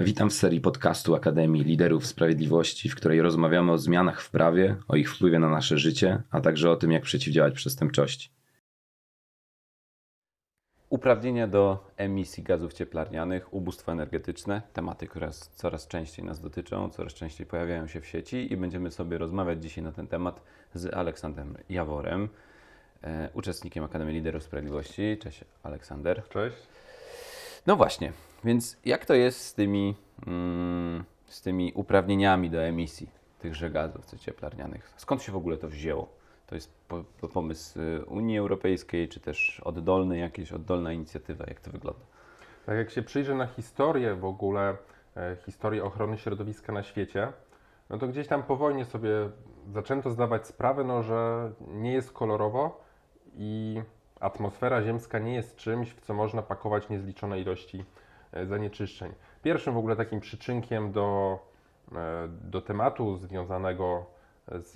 Witam w serii podcastu Akademii Liderów Sprawiedliwości, w której rozmawiamy o zmianach w prawie, o ich wpływie na nasze życie, a także o tym, jak przeciwdziałać przestępczości. Uprawnienia do emisji gazów cieplarnianych, ubóstwo energetyczne, tematy, które coraz częściej nas dotyczą, coraz częściej pojawiają się w sieci i będziemy sobie rozmawiać dzisiaj na ten temat z Aleksandrem Jaworem, e, uczestnikiem Akademii Liderów Sprawiedliwości. Cześć Aleksander. Cześć. No właśnie, więc jak to jest z tymi, mm, z tymi uprawnieniami do emisji tychże gazów cieplarnianych? Skąd się w ogóle to wzięło? To jest po, po pomysł y, Unii Europejskiej, czy też oddolny, jakieś oddolna inicjatywa? Jak to wygląda? Tak jak się przyjrzy na historię w ogóle, e, historię ochrony środowiska na świecie, no to gdzieś tam po wojnie sobie zaczęto zdawać sprawę, no, że nie jest kolorowo i atmosfera ziemska nie jest czymś, w co można pakować niezliczone ilości zanieczyszczeń. Pierwszym w ogóle takim przyczynkiem do, e, do tematu związanego z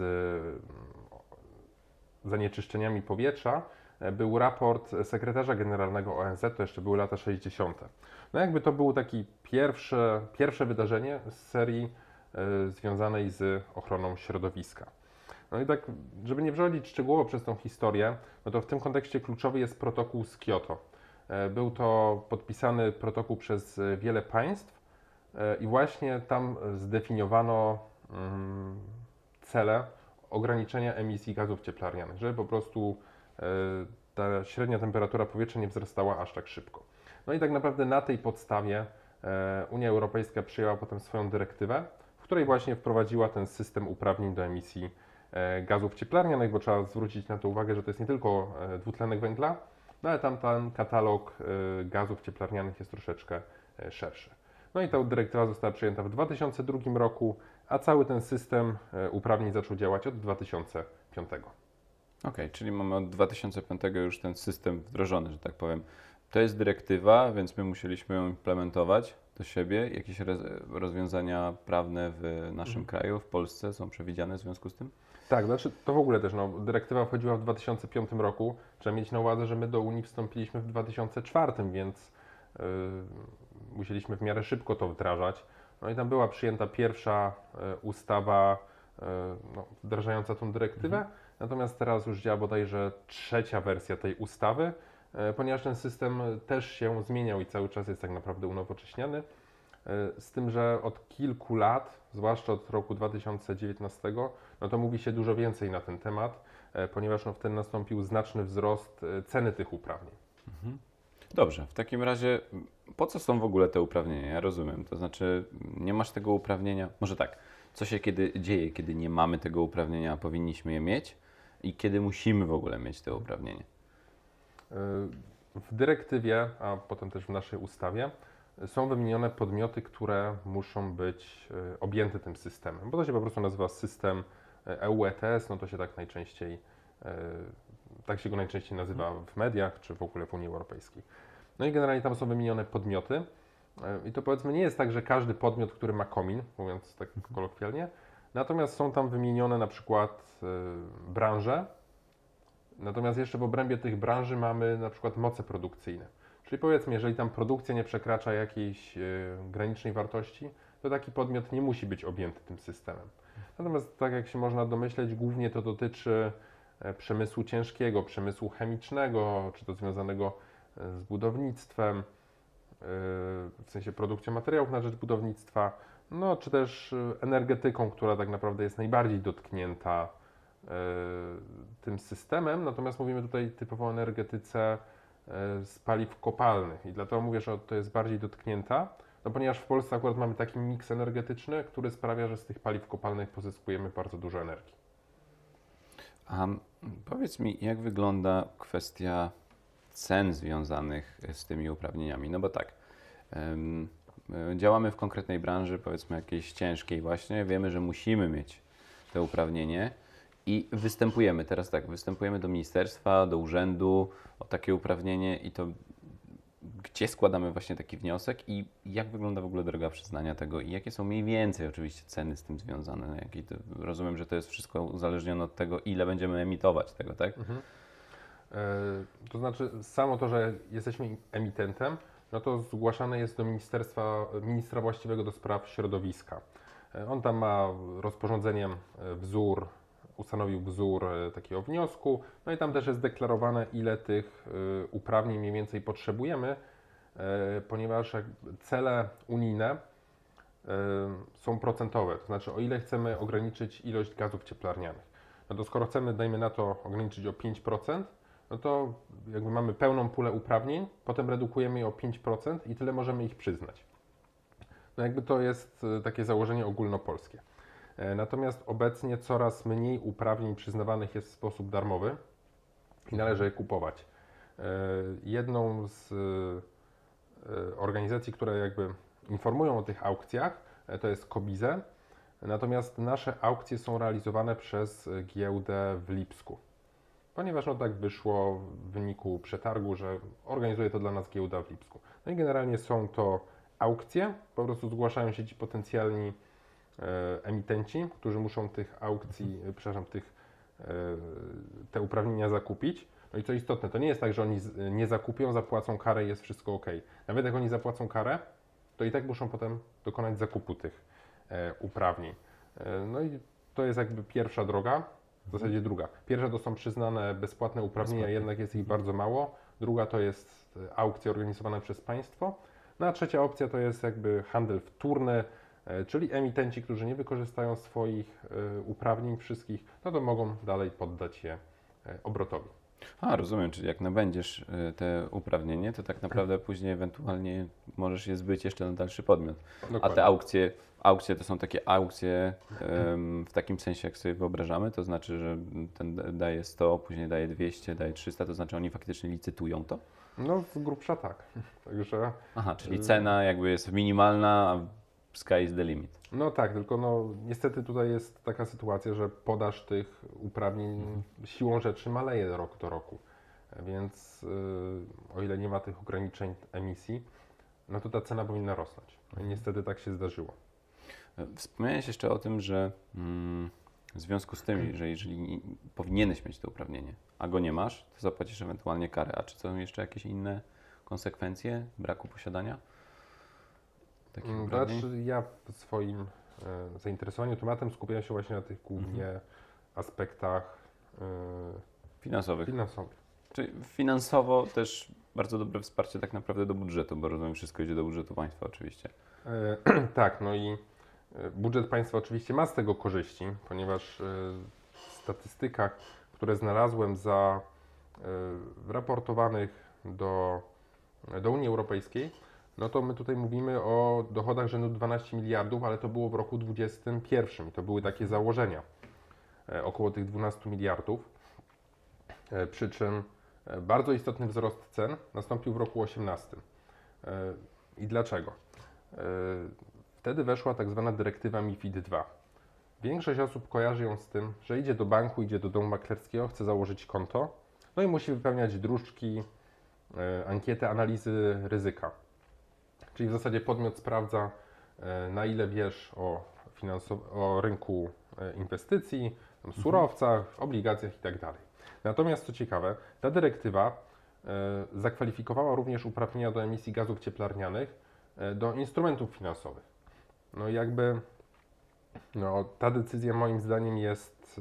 zanieczyszczeniami powietrza e, był raport sekretarza generalnego ONZ, to jeszcze były lata 60. No jakby to było takie pierwsze, pierwsze wydarzenie z serii związanej z ochroną środowiska. No i tak, żeby nie przechodzić szczegółowo przez tą historię, no to w tym kontekście kluczowy jest protokół z Kioto. Y, był to podpisany protokół przez wiele państw y, i właśnie tam zdefiniowano mm, cele ograniczenia emisji gazów cieplarnianych, żeby po prostu e, ta średnia temperatura powietrza nie wzrastała aż tak szybko. No i tak naprawdę na tej podstawie e, Unia Europejska przyjęła potem swoją dyrektywę, w której właśnie wprowadziła ten system uprawnień do emisji e, gazów cieplarnianych, bo trzeba zwrócić na to uwagę, że to jest nie tylko dwutlenek węgla, no ale tam ten katalog gazów cieplarnianych jest troszeczkę szerszy. No i ta dyrektywa została przyjęta w 2002 roku, a cały ten system e, uprawnień zaczął działać od 2005. Okej, okay, czyli mamy od 2005 już ten system wdrożony, że tak powiem. To jest dyrektywa, więc my musieliśmy ją implementować do siebie. Jakieś rozwiązania prawne w naszym mhm. kraju, w Polsce są przewidziane w związku z tym? Tak, znaczy to w ogóle też, no, dyrektywa wchodziła w 2005 roku. Trzeba mieć na uwadze, że my do Unii wstąpiliśmy w 2004, więc yy, musieliśmy w miarę szybko to wdrażać. No i tam była przyjęta pierwsza e, ustawa e, no, wdrażająca tą dyrektywę, mhm. natomiast teraz już działa bodajże trzecia wersja tej ustawy, ponieważ ten system też się zmieniał i cały czas jest tak naprawdę unowocześniany. Z tym, że od kilku lat, zwłaszcza od roku 2019, no to mówi się dużo więcej na ten temat, ponieważ no wtedy nastąpił znaczny wzrost ceny tych uprawnień. Mhm. Dobrze, w takim razie po co są w ogóle te uprawnienia? Ja rozumiem, to znaczy nie masz tego uprawnienia, może tak, co się kiedy dzieje, kiedy nie mamy tego uprawnienia, a powinniśmy je mieć i kiedy musimy w ogóle mieć te uprawnienia? W dyrektywie, a potem też w naszej ustawie są wymienione podmioty, które muszą być e, objęte tym systemem, bo to się po prostu nazywa system EU ETS, no to się tak najczęściej e, tak się go najczęściej nazywa w mediach czy w ogóle w Unii Europejskiej. No i generalnie tam są wymienione podmioty. E, I to powiedzmy nie jest tak, że każdy podmiot, który ma komin, mówiąc tak mhm. kolokwialnie, natomiast są tam wymienione na przykład branże, natomiast jeszcze w obrębie tych branży mamy na przykład moce produkcyjne. Czyli powiedzmy, jeżeli tam produkcja nie przekracza jakiejś y, granicznej wartości, to taki podmiot nie musi być objęty tym systemem. Natomiast tak jak się można domyśleć, głównie to dotyczy przemysłu ciężkiego, przemysłu chemicznego, czy to związanego z budownictwem, e, w sensie produkcją materiałów na rzecz budownictwa, no czy też e, energetyką, która tak naprawdę jest najbardziej dotknięta e, tym systemem. Natomiast mówimy tutaj typowo o energetyce z paliw kopalnych i dlatego mówię, że to jest bardziej dotknięta, no ponieważ w Polsce akurat mamy taki miks energetyczny, który sprawia, że z tych paliw kopalnych pozyskujemy bardzo dużo energii. A powiedz mi, jak wygląda kwestia cen związanych z tymi uprawnieniami. No bo tak, działamy w konkretnej branży, powiedzmy jakiejś ciężkiej właśnie, wiemy, że musimy mieć to uprawnienie i występujemy, teraz tak, występujemy do ministerstwa, do urzędu o takie uprawnienie i to gdzie składamy właśnie taki wniosek i jak wygląda w ogóle droga przyznania tego i jakie są mniej więcej oczywiście ceny z tym związane. Jakie to, rozumiem, że to jest wszystko uzależnione od tego, ile będziemy emitować tego, tak? Mhm. E, to znaczy, samo to, że jesteśmy emitentem, no to zgłaszane jest do ministerstwa, ministra właściwego do spraw środowiska. E, On tam ma rozporządzeniem e, wzór, ustanowił wzór e, takiego wniosku, no i tam też jest deklarowane, ile tych e, uprawnień mniej więcej potrzebujemy, e, ponieważ cele unijne są procentowe, to znaczy o ile chcemy ograniczyć ilość gazów cieplarnianych. No to skoro chcemy, dajmy na to, ograniczyć o 5%, no to jakby mamy pełną pulę uprawnień, potem redukujemy je o 5% i tyle możemy ich przyznać. No jakby to jest takie założenie ogólnopolskie. E, Natomiast obecnie coraz mniej uprawnień przyznawanych jest w sposób darmowy i należy je kupować. E, Jedną z e, organizacji, które jakby informują o tych aukcjach, to jest Kobize. Natomiast nasze aukcje są realizowane przez giełdę w Lipsku. Ponieważ no tak wyszło w wyniku przetargu, że organizuje to dla nas giełda w Lipsku. No i generalnie są to aukcje, po prostu zgłaszają się ci potencjalni emitenci, którzy muszą tych aukcji, e, przepraszam, tych, e, te uprawnienia zakupić. No i co istotne, to nie jest tak, że oni nie zakupią, zapłacą karę i jest wszystko ok. Nawet jak oni zapłacą karę, to i tak muszą potem dokonać zakupu tych e, uprawnień. E, no i to jest jakby pierwsza droga, w zasadzie druga. Pierwsza to są przyznane bezpłatne uprawnienia, Bezpłatne. jednak jest ich bardzo mało. Druga to jest e, aukcje organizowane przez państwo. No a trzecia opcja to jest jakby handel wtórny, e, czyli emitenci, którzy nie wykorzystają swoich e, uprawnień wszystkich, no to mogą dalej poddać je e, obrotowi. A, rozumiem, czyli jak nabędziesz y, te uprawnienie, to tak naprawdę później ewentualnie możesz je zbyć jeszcze na dalszy podmiot. A Dokładnie. te aukcje, aukcje to są takie aukcje em, w takim sensie, jak sobie wyobrażamy, to znaczy, że ten da- daje 100, później daje 200, daje 300, to znaczy oni faktycznie licytują to? No z grubsza tak. Także Aha, czyli Y- cena jakby jest minimalna, a sky is the limit. No tak, tylko no, niestety tutaj jest taka sytuacja, że podaż tych uprawnień siłą rzeczy maleje rok do roku. Więc yy, o ile nie ma tych ograniczeń emisji, no to ta cena powinna rosnąć. No i niestety tak się zdarzyło. Wspomniałeś jeszcze o tym, że mm, w związku z tym, że jeżeli nie- powinieneś mieć to uprawnienie, a go nie masz, to zapłacisz ewentualnie karę. A czy są jeszcze jakieś inne konsekwencje braku posiadania takich Mm, uprawnień? Znaczy ja w swoim e, zainteresowaniu tematem skupiam się właśnie na tych głównie aspektach e, Finansowych. finansowych. Czyli finansowo też bardzo dobre wsparcie tak naprawdę do budżetu, bo rozumiem, wszystko idzie do budżetu państwa oczywiście. E, tak, no i e, budżet państwa oczywiście ma z tego korzyści, ponieważ e, w statystykach, które znalazłem za e, raportowanych do, do Unii Europejskiej, no to my tutaj mówimy o dochodach rzędu 12 miliardów, ale to było w roku 2021 i to były takie założenia, e, około tych 12 miliardów. E, Przy czym e, bardzo istotny wzrost cen nastąpił w roku 2018. E, I dlaczego? Wtedy weszła tak zwana dyrektywa MIFID II. Większość osób kojarzy ją z tym, że idzie do banku, idzie do domu maklerskiego, chce założyć konto, no i musi wypełniać e, ankietę analizy ryzyka. Czyli w zasadzie podmiot sprawdza, e, na ile wiesz o, finansow- o rynku e, inwestycji, tam surowcach, obligacjach itd. Natomiast co ciekawe, ta dyrektywa e, zakwalifikowała również uprawnienia do emisji gazów cieplarnianych do instrumentów finansowych. No i jakby no, ta decyzja moim zdaniem jest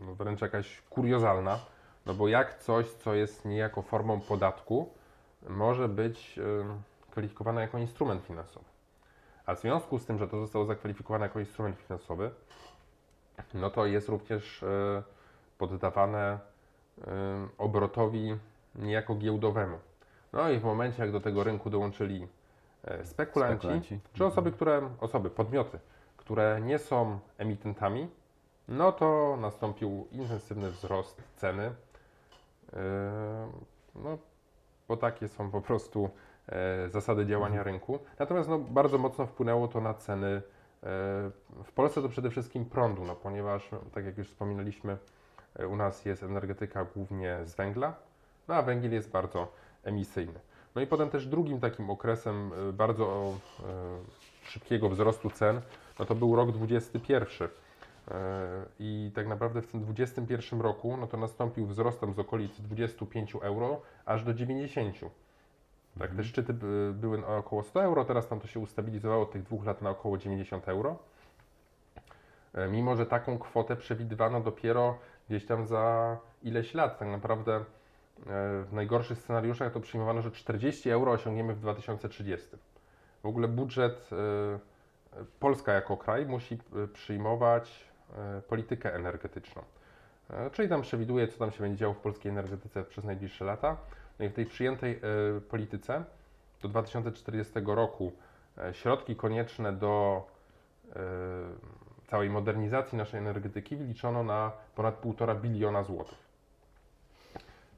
no, wręcz jakaś kuriozalna, no bo jak coś, co jest niejako formą podatku, może być em, kwalifikowane jako instrument finansowy. A w związku z tym, że to zostało zakwalifikowane jako instrument finansowy, no to jest również e, poddawane obrotowi niejako giełdowemu. No i w momencie, jak do tego rynku dołączyli e, spekulanci, Spekulanci. czy osoby, które, osoby, podmioty, które nie są emitentami, no to nastąpił intensywny wzrost ceny. Yy, No, bo takie są po prostu e, zasady działania rynku. Natomiast no, bardzo mocno wpłynęło to na ceny e, w Polsce to przede wszystkim prądu, no, ponieważ, no, tak jak już wspominaliśmy, e, u nas jest energetyka głównie z węgla, no a węgiel jest bardzo emisyjny. No i potem też drugim takim okresem bardzo szybkiego wzrostu cen, no to był rok 21. E, I tak naprawdę w tym 21 roku, no to nastąpił wzrost tam z okolic 25 euro aż do 90. Tak, te szczyty by- były na około 100 euro, teraz tam to się ustabilizowało od tych dwóch lat na około 90 euro. E, Mimo, że taką kwotę przewidywano dopiero gdzieś tam za ileś lat. Tak naprawdę e, w najgorszych scenariuszach to przyjmowano, że 40 euro osiągniemy w 2030. W ogóle budżet, Polska jako kraj musi przyjmować politykę energetyczną. E, Czyli tam przewiduje, co tam się będzie działo w polskiej energetyce przez najbliższe lata. No i w tej przyjętej e, polityce do 2040 roku e, środki konieczne do e, całej modernizacji naszej energetyki wyliczono na ponad 1,5 biliona złotych.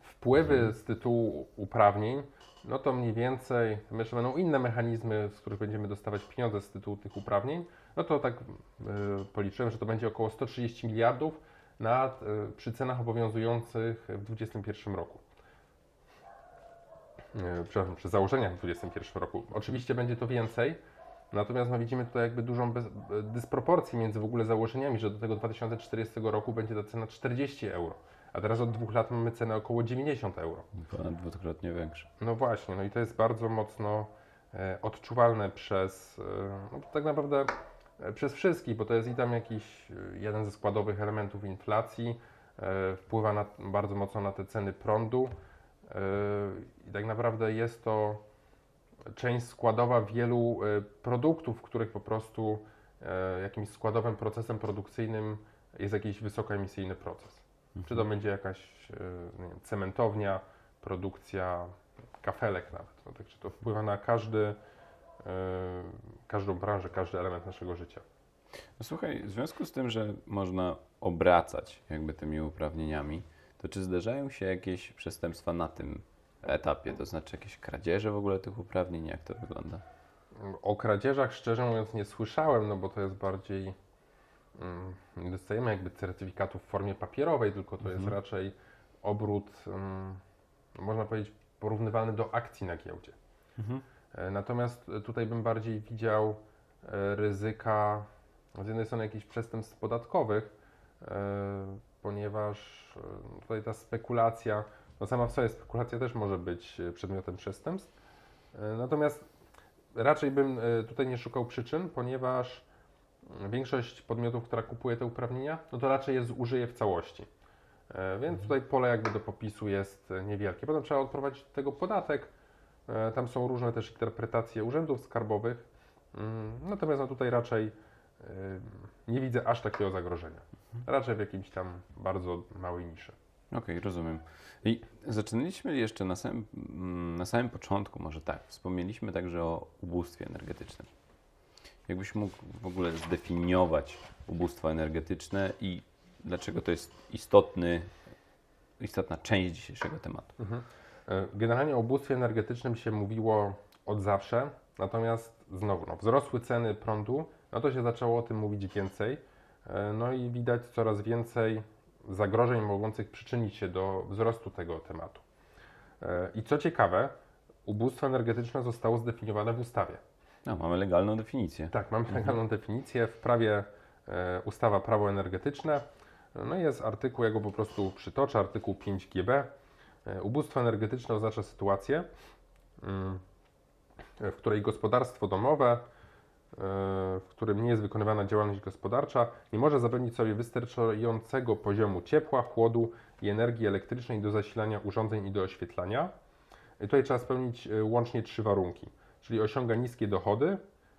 Wpływy z tytułu uprawnień, no to mniej więcej, to jeszcze będą inne mechanizmy, z których będziemy dostawać pieniądze z tytułu tych uprawnień, no to tak e, policzyłem, że to będzie około 130 miliardów na, e, przy cenach obowiązujących w 2021 roku. E, Przepraszam, przy założeniach w 2021 roku. Oczywiście będzie to więcej, natomiast no, widzimy tutaj jakby dużą bez, dysproporcję między w ogóle założeniami, że do tego 2040 roku będzie ta cena 40 euro, a teraz od dwóch lat mamy cenę około 90 euro. Ponad dwukrotnie większe. No właśnie, no i to jest bardzo mocno e, odczuwalne przez, e, no, tak naprawdę e, przez wszystkich, bo to jest i tam jakiś jeden ze składowych elementów inflacji, wpływa na, bardzo mocno na te ceny prądu i tak naprawdę jest to część składowa wielu produktów, w których po prostu jakimś składowym procesem produkcyjnym jest jakiś wysokoemisyjny proces. Czy to będzie jakaś e, wiem, cementownia, produkcja kafelek nawet. No, także to wpływa na każdy, e, każdą branżę, każdy element naszego życia. No słuchaj, w związku z tym, że można obracać jakby tymi uprawnieniami, to czy zdarzają się jakieś przestępstwa na tym etapie? To znaczy jakieś kradzieże w ogóle tych uprawnień? Jak to wygląda? O kradzieżach szczerze mówiąc nie słyszałem, no bo to jest bardziej. Mm, Nie dostajemy jakby certyfikatów w formie papierowej, tylko to jest Mhm. raczej obrót, mm, można powiedzieć, porównywalny do akcji na giełdzie. Mhm. E, Natomiast tutaj bym bardziej widział e, ryzyka z jednej strony jakichś przestępstw podatkowych, e, ponieważ tutaj ta spekulacja, no sama w sobie spekulacja też może być przedmiotem przestępstw. Natomiast raczej bym tutaj nie szukał przyczyn, ponieważ mm, większość podmiotów, która kupuje te uprawnienia, no to raczej je zużyje w całości. E, Więc tutaj pole jakby do popisu jest e, niewielkie. Potem trzeba odprowadzić od tego podatek. E, Tam są różne też interpretacje urzędów skarbowych. Mm, Natomiast no tutaj raczej nie widzę aż takiego zagrożenia. Raczej w jakimś tam bardzo małej niszy. Okej, rozumiem. I zaczynaliśmy jeszcze na samym, mm, na samym początku, może tak, wspomnieliśmy także o ubóstwie energetycznym. Jakbyś mógł w ogóle zdefiniować ubóstwo energetyczne i dlaczego to jest istotny, istotna część dzisiejszego tematu? E, Generalnie o ubóstwie energetycznym się mówiło od zawsze, natomiast znowu, no, wzrosły ceny prądu, no to się zaczęło o tym mówić więcej, E, no i widać coraz więcej zagrożeń mogących przyczynić się do wzrostu tego tematu. E, I co ciekawe, ubóstwo energetyczne zostało zdefiniowane w ustawie. No, mamy legalną definicję. Tak, mamy legalną definicję w prawie e, ustawa prawo energetyczne. No jest artykuł, ja go po prostu przytoczę, artykuł 5GB. E, ubóstwo energetyczne oznacza sytuację, mm, w której gospodarstwo domowe, e, w którym nie jest wykonywana działalność gospodarcza, nie może zapewnić sobie wystarczającego poziomu ciepła, chłodu i energii elektrycznej do zasilania urządzeń i do oświetlania. I tutaj trzeba spełnić e, łącznie trzy warunki, czyli osiąga niskie dochody,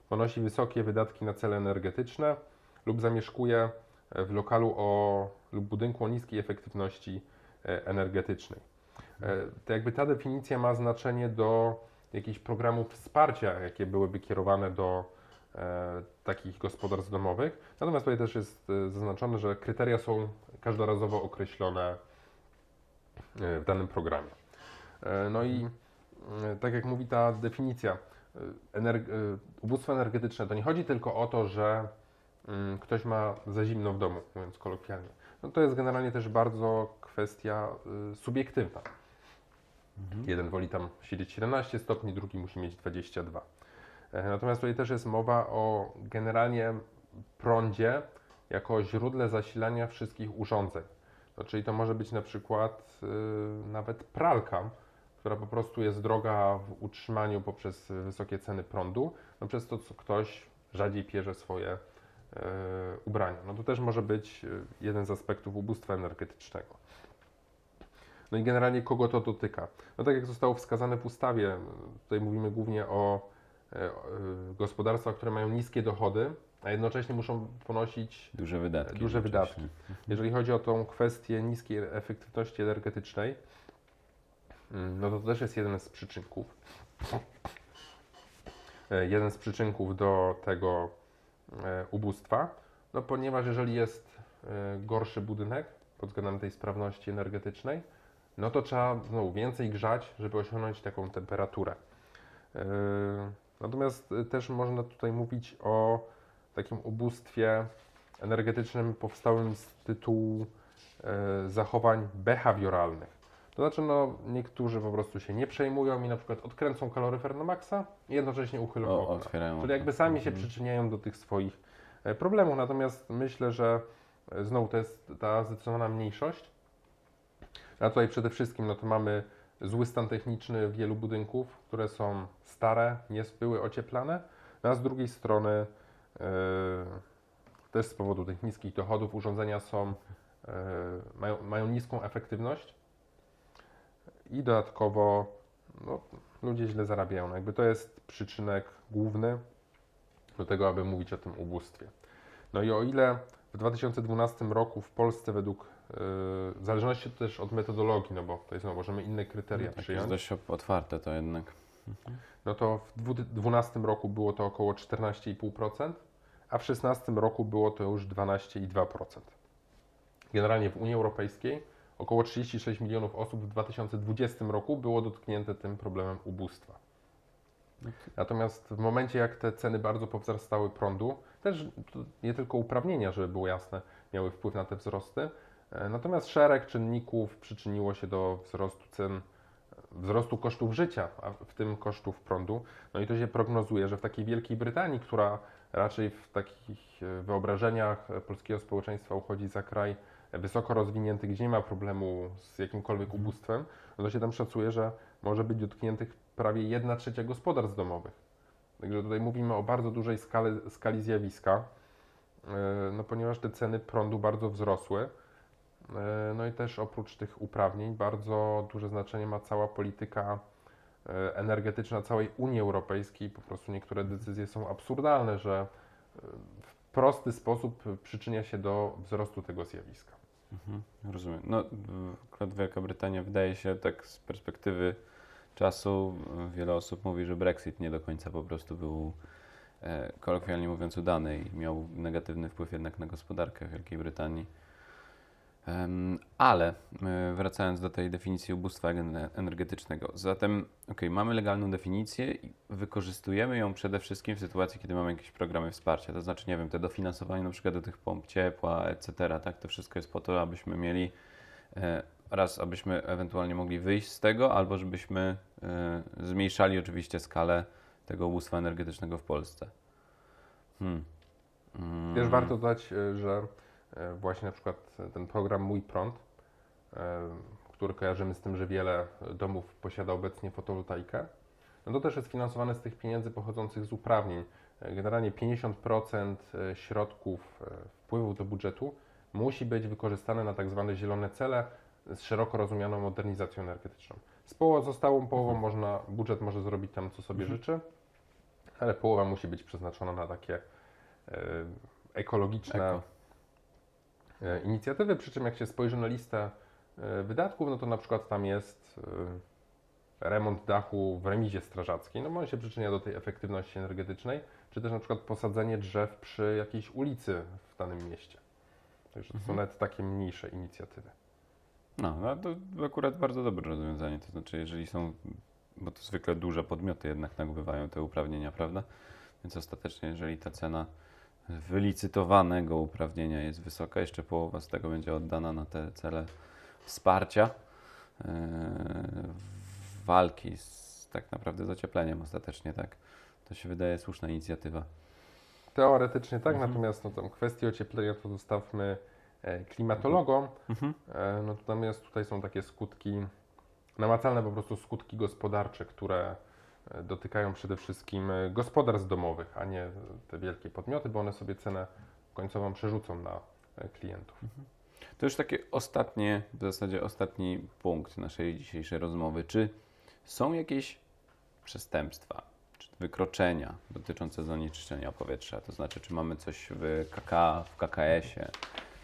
ponosi wysokie wydatki na cele energetyczne lub zamieszkuje e, w lokalu o, lub budynku o niskiej efektywności e, energetycznej. E, To jakby ta definicja ma znaczenie do jakichś programów wsparcia, jakie byłyby kierowane do takich gospodarstw domowych. Natomiast tutaj też jest zaznaczone, że kryteria są każdorazowo określone w danym programie. No i tak jak mówi ta definicja, e, ener- e, ubóstwo energetyczne to nie chodzi tylko o to, że mm, ktoś ma za zimno w domu, mówiąc kolokwialnie. No to jest generalnie też bardzo kwestia y, subiektywna. Jeden woli tam siedzieć 17 stopni, drugi musi mieć 22. E, Natomiast tutaj też jest mowa o generalnie prądzie jako źródle zasilania wszystkich urządzeń. No, czyli to może być na przykład y, nawet pralka, która po prostu jest droga w utrzymaniu poprzez wysokie ceny prądu, no przez to co ktoś rzadziej pierze swoje e, ubrania. No to też może być e, jeden z aspektów ubóstwa energetycznego. No i generalnie kogo to dotyka? No tak jak zostało wskazane w ustawie, tutaj mówimy głównie o e, gospodarstwach, które mają niskie dochody, a jednocześnie muszą ponosić Duże wydatki. Duże wydatki. Jeżeli chodzi o tą kwestię niskiej efektywności energetycznej, no to też jest jeden z przyczynków. E, Jeden z przyczynków do tego e, ubóstwa, no ponieważ jeżeli jest e, gorszy budynek pod względem tej sprawności energetycznej, no to trzeba znowu więcej grzać, żeby osiągnąć taką temperaturę. Natomiast też można tutaj mówić o takim ubóstwie energetycznym powstałym z tytułu zachowań behawioralnych. To znaczy, no, niektórzy po prostu się nie przejmują i na przykład odkręcą kaloryfer na maksa i jednocześnie uchylą O, okna. otwierają Czyli jakby sami się Mhm. przyczyniają do tych swoich e, problemów. Natomiast myślę, że e, znowu to jest ta zdecydowana mniejszość. A tutaj przede wszystkim no to mamy zły stan techniczny wielu budynków, które są stare, nie były ocieplane, a z drugiej strony e, też z powodu tych niskich dochodów urządzenia są, e, mają, mają niską efektywność i dodatkowo no, ludzie źle zarabiają. Jakby to jest przyczynek główny do tego, aby mówić o tym ubóstwie. No i o ile w 2012 roku w Polsce według, e, w zależności też od metodologii, no bo tutaj znowu możemy inne kryteria Tak jest przyjąć, dość op- otwarte to jednak. no to w 2012 roku było to około 14,5%, a w 2016 roku było to już 12,2%. Generalnie w Unii Europejskiej około 36 milionów osób w 2020 roku było dotknięte tym problemem ubóstwa. Natomiast w momencie, jak te ceny bardzo powzrastały prądu, też nie tylko uprawnienia, żeby było jasne, miały wpływ na te wzrosty, e, natomiast szereg czynników przyczyniło się do wzrostu cen, wzrostu kosztów życia, a w tym kosztów prądu. No i to się prognozuje, że w takiej Wielkiej Brytanii, która raczej w takich e, wyobrażeniach e, polskiego społeczeństwa uchodzi za kraj e, wysoko rozwinięty, gdzie nie ma problemu z jakimkolwiek ubóstwem, no to się tam szacuje, że może być dotkniętych prawie 1 trzecia gospodarstw domowych. Także tutaj mówimy o bardzo dużej skali, skali zjawiska, e, no ponieważ te ceny prądu bardzo wzrosły. E, No i też oprócz tych uprawnień bardzo duże znaczenie ma cała polityka e, energetyczna całej Unii Europejskiej. Po prostu niektóre decyzje są absurdalne, że w prosty sposób przyczynia się do wzrostu tego zjawiska. Mhm, rozumiem. No, akurat Wielka Brytania wydaje się tak z perspektywy czasu, wiele osób mówi, że Brexit nie do końca po prostu był, e, kolokwialnie mówiąc, udany i miał negatywny wpływ jednak na gospodarkę Wielkiej Brytanii. Ale y, wracając do tej definicji ubóstwa ener- energetycznego, zatem okej, mamy legalną definicję i wykorzystujemy ją przede wszystkim w sytuacji, kiedy mamy jakieś programy wsparcia, to znaczy, nie wiem, te dofinansowanie na przykład do tych pomp ciepła, etc., tak, to wszystko jest po to, abyśmy mieli e, raz, abyśmy ewentualnie mogli wyjść z tego, albo żebyśmy e, zmniejszali oczywiście skalę tego ubóstwa energetycznego w Polsce. Hmm. Mm. Też warto dodać, e, że e, właśnie na przykład ten program Mój Prąd, e, który kojarzymy z tym, że wiele domów posiada obecnie fotowoltaikę, no to też jest finansowane z tych pieniędzy pochodzących z uprawnień. E, Generalnie 50% środków e, wpływów do budżetu musi być wykorzystane na tak zwane zielone cele z szeroko rozumianą modernizacją energetyczną. Z pozostałą połową można, budżet może zrobić tam, co sobie Mhm. życzy, ale połowa musi być przeznaczona na takie e, ekologiczne Eko. E, inicjatywy, przy czym jak się spojrzy na listę e, wydatków, no to na przykład tam jest e, remont dachu w remizie strażackiej, no bo on się przyczynia do tej efektywności energetycznej, czy też na przykład posadzenie drzew przy jakiejś ulicy w danym mieście. Także to są Mhm. nawet takie mniejsze inicjatywy. No, no to akurat bardzo dobre rozwiązanie. To znaczy, jeżeli są, bo to zwykle duże podmioty jednak nabywają te uprawnienia, prawda? Więc ostatecznie, jeżeli ta cena wylicytowanego uprawnienia jest wysoka, jeszcze połowa z tego będzie oddana na te cele wsparcia yy, walki z tak naprawdę z ociepleniem ostatecznie, tak? To się wydaje słuszna inicjatywa. Teoretycznie tak, Mhm. natomiast no, tam kwestię ocieplenia to zostawmy e, klimatologom. Mhm. E, No, natomiast tutaj są takie skutki namacalne po prostu skutki gospodarcze, które e, dotykają przede wszystkim e, gospodarstw domowych, a nie te wielkie podmioty, bo one sobie cenę końcową przerzucą na e, klientów. To już takie ostatnie, w zasadzie ostatni punkt naszej dzisiejszej rozmowy. Czy są jakieś przestępstwa, czy wykroczenia dotyczące zanieczyszczenia powietrza? To znaczy, czy mamy coś w KK, w KKS-ie,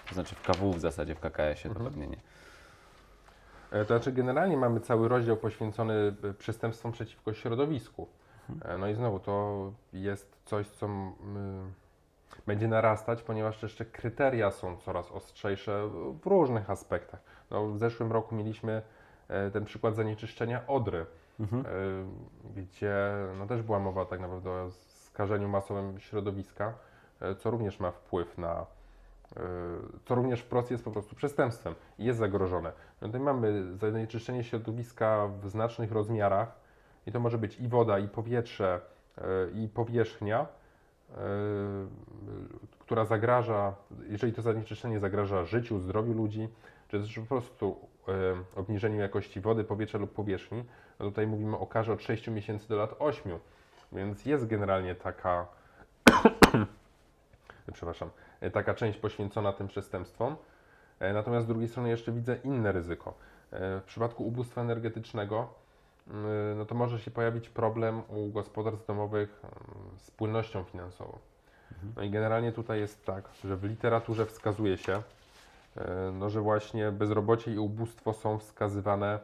to znaczy w KW w zasadzie w KKS-ie to pewnie nie. E, To znaczy, generalnie mamy cały rozdział poświęcony e, przestępstwom przeciwko środowisku. E, No i znowu to jest coś, co będzie narastać, ponieważ jeszcze kryteria są coraz ostrzejsze w różnych aspektach. No, w zeszłym roku mieliśmy ten przykład zanieczyszczenia Odry, Mhm. gdzie no, też była mowa tak naprawdę o skażeniu masowym środowiska, co również ma wpływ na, co również wprost jest po prostu przestępstwem i jest zagrożone. No tutaj mamy zanieczyszczenie środowiska w znacznych rozmiarach i to może być i woda, i powietrze, e, i powierzchnia, e, która zagraża, jeżeli to zanieczyszczenie zagraża życiu, zdrowiu ludzi, czy też po prostu obniżeniu jakości wody, powietrza lub powierzchni, no tutaj mówimy o karze od 6 miesięcy do lat 8, więc jest generalnie taka, przepraszam, taka część poświęcona tym przestępstwom. E, Natomiast z drugiej strony jeszcze widzę inne ryzyko. E, W przypadku ubóstwa energetycznego, mm, no to może się pojawić problem u gospodarstw domowych mm, z płynnością finansową. No i generalnie tutaj jest tak, że w literaturze wskazuje się, e, no, że właśnie bezrobocie i ubóstwo są wskazywane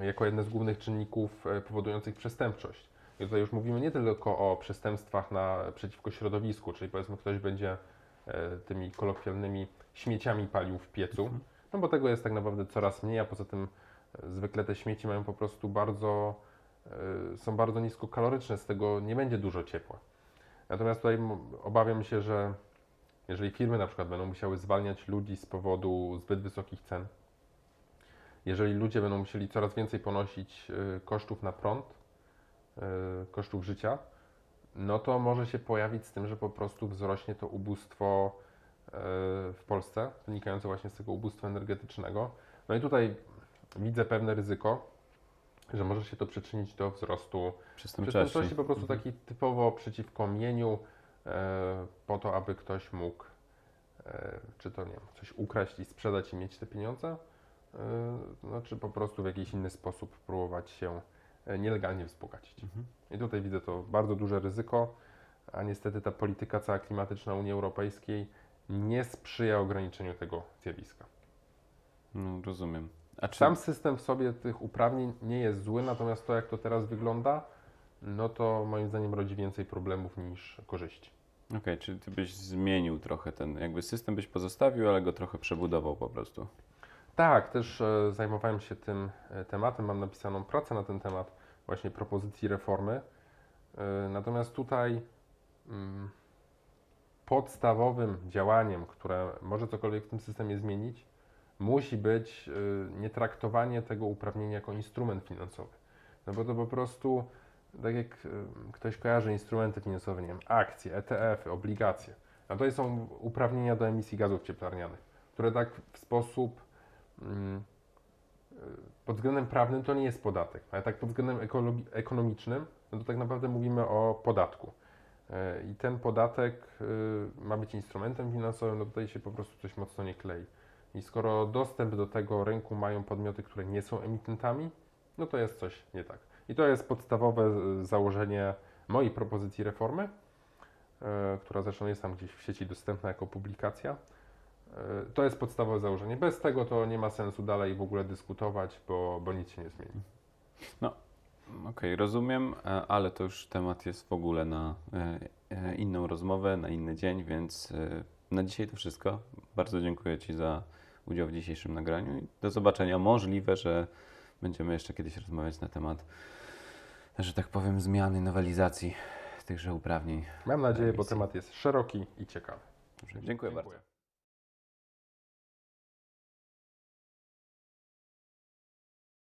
jako jedne z głównych czynników e, powodujących przestępczość. I tutaj już mówimy nie tylko o przestępstwach na, przeciwko środowisku, czyli powiedzmy ktoś będzie e, tymi kolokwialnymi śmieciami palił w piecu, no bo tego jest tak naprawdę coraz mniej, a poza tym e, zwykle te śmieci mają po prostu bardzo, e, są bardzo niskokaloryczne, z tego nie będzie dużo ciepła. Natomiast tutaj obawiam się, że jeżeli firmy na przykład będą musiały zwalniać ludzi z powodu zbyt wysokich cen, jeżeli ludzie będą musieli coraz więcej ponosić kosztów na prąd, kosztów życia, no to może się pojawić z tym, że po prostu wzrośnie to ubóstwo y, w Polsce, wynikające właśnie z tego ubóstwa energetycznego. No i tutaj widzę pewne ryzyko, że może się to przyczynić do wzrostu Przestępczości. Po prostu taki typowo przeciwko mieniu, e, po to, aby ktoś mógł, e, czy to nie wiem, coś ukraść i sprzedać i mieć te pieniądze, e, no, czy po prostu w jakiś inny sposób próbować się e, nielegalnie wzbogacić. Mhm. I tutaj widzę to bardzo duże ryzyko, a niestety ta polityka cała klimatyczna Unii Europejskiej nie sprzyja ograniczeniu tego zjawiska. No, rozumiem. A czy Sam system w sobie tych uprawnień nie jest zły, natomiast to, jak to teraz wygląda, no to moim zdaniem rodzi więcej problemów niż korzyści. Okej, czyli ty byś zmienił trochę ten, jakby system byś pozostawił, ale go trochę przebudował po prostu. Tak, też e, zajmowałem się tym e, tematem, mam napisaną pracę na ten temat, właśnie propozycji reformy. E, natomiast tutaj mm, podstawowym działaniem, które może cokolwiek w tym systemie zmienić, musi być e, nie traktowanie tego uprawnienia jako instrument finansowy. No bo to po prostu, tak jak ktoś kojarzy instrumenty finansowe, nie wiem, akcje, ETF-y, obligacje, a to są uprawnienia do emisji gazów cieplarnianych, które tak w sposób pod względem prawnym to nie jest podatek, ale tak pod względem ekonomicznym, no to tak naprawdę mówimy o podatku. E, I ten podatek y, ma być instrumentem finansowym, no tutaj się po prostu coś mocno nie klei. I skoro dostęp do tego rynku mają podmioty, które nie są emitentami, no to jest coś nie tak. I to jest podstawowe założenie mojej propozycji reformy, e, która zresztą jest tam gdzieś w sieci dostępna jako publikacja. E, To jest podstawowe założenie. Bez tego to nie ma sensu dalej w ogóle dyskutować, bo, bo nic się nie zmieni. Okej, rozumiem, e, ale to już temat jest w ogóle na e, inną rozmowę, na inny dzień, więc na dzisiaj to wszystko. Bardzo dziękuję Ci za udział w dzisiejszym nagraniu i do zobaczenia. Możliwe, że będziemy jeszcze kiedyś rozmawiać na temat, że tak powiem, zmiany, nowelizacji tychże uprawnień. Mam nadzieję, bo temat jest szeroki i ciekawy. Dobrze, dziękuję bardzo.